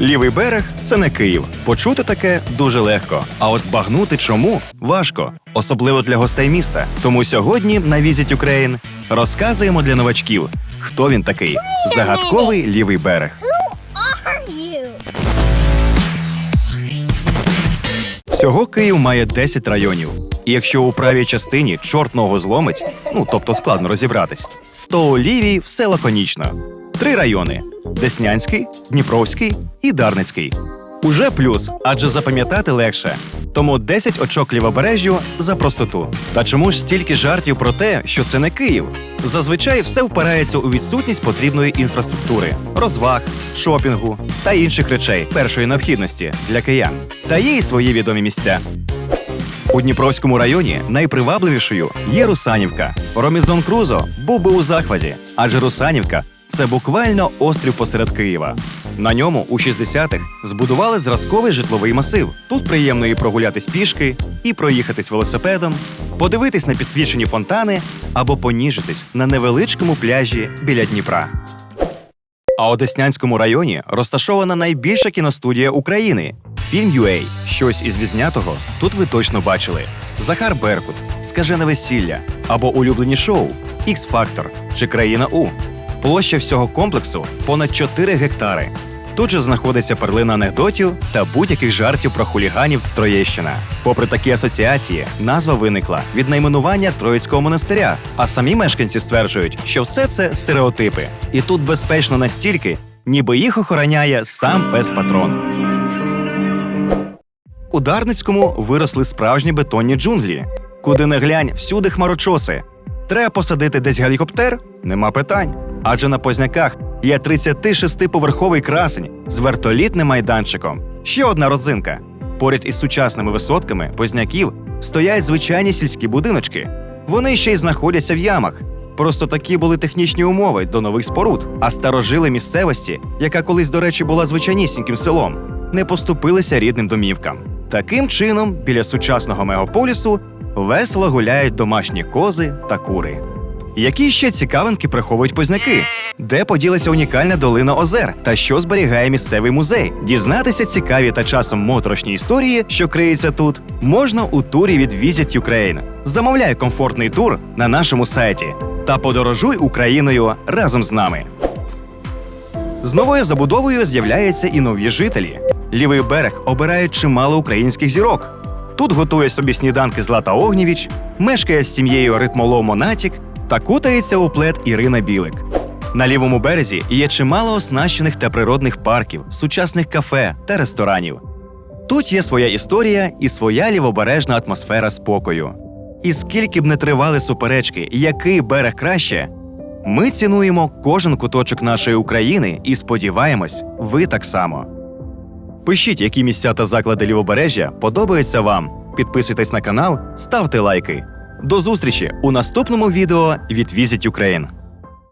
Лівий берег це не Київ. Почути таке дуже легко. А от збагнути чому важко, особливо для гостей міста. Тому сьогодні на Visit Ukraine розказуємо для новачків, хто він такий загадковий лівий берег. Всього Київ має 10 районів. І якщо у правій частині чорт ногу зломить, ну тобто складно розібратись, то у лівій все лаконічно. Три райони: Деснянський, Дніпровський і Дарницький. Уже плюс, адже запам'ятати легше. Тому 10 очок лівобережжю за простоту. Та чому ж стільки жартів про те, що це не Київ? Зазвичай все впирається у відсутність потрібної інфраструктури, розваг, шопінгу та інших речей першої необхідності для киян. Та є й свої відомі місця. У Дніпровському районі найпривабливішою є Русанівка. Ромізон Крузо був би у захваті, адже Русанівка це буквально острів посеред Києва. На ньому у 60-х збудували зразковий житловий масив. Тут приємно і прогулятись пішки, і проїхатись велосипедом, подивитись на підсвічені фонтани або поніжитись на невеличкому пляжі біля Дніпра. А у Деснянському районі розташована найбільша кіностудія України Фільм UA. Щось із відзнятого тут ви точно бачили: Захар Беркут, Скажене весілля або улюблені шоу X Factor чи Країна У. Площа всього комплексу понад 4 гектари. Тут же знаходиться перлина анекдотів та будь-яких жартів про хуліганів Троєщина. Попри такі асоціації, назва виникла від найменування Троїцького монастиря. А самі мешканці стверджують, що все це стереотипи, і тут безпечно настільки, ніби їх охороняє сам пес патрон. У Дарницькому виросли справжні бетонні джунглі. Куди не глянь, всюди хмарочоси. Треба посадити десь гелікоптер? Нема питань. Адже на позняках є 36-поверховий красень з вертолітним майданчиком. Ще одна родзинка. Поряд із сучасними висотками позняків стоять звичайні сільські будиночки. Вони ще й знаходяться в ямах. Просто такі були технічні умови до нових споруд, а старожили місцевості, яка колись, до речі, була звичайнісіньким селом, не поступилися рідним домівкам. Таким чином, біля сучасного мегаполісу весело гуляють домашні кози та кури. Які ще цікавинки приховують позняки? Де поділася унікальна долина озер та що зберігає місцевий музей? Дізнатися цікаві та часом моторошні історії, що криються тут, можна у турі від Visit Ukraine. Замовляй комфортний тур на нашому сайті та подорожуй Україною разом з нами. З новою забудовою з'являються і нові жителі. Лівий берег обирає чимало українських зірок. Тут готує собі сніданки Злата Огнєвіч, мешкає з сім'єю ритмолов Монатік та кутається у плед Ірина Білик. На лівому березі є чимало оснащених та природних парків, сучасних кафе та ресторанів. Тут є своя історія і своя лівобережна атмосфера спокою. І скільки б не тривали суперечки, який берег краще, ми цінуємо кожен куточок нашої України і сподіваємось, ви так само. Пишіть, які місця та заклади лівобережжя подобаються вам. Підписуйтесь на канал, ставте лайки. До зустрічі у наступному відео від Visit Ukraine.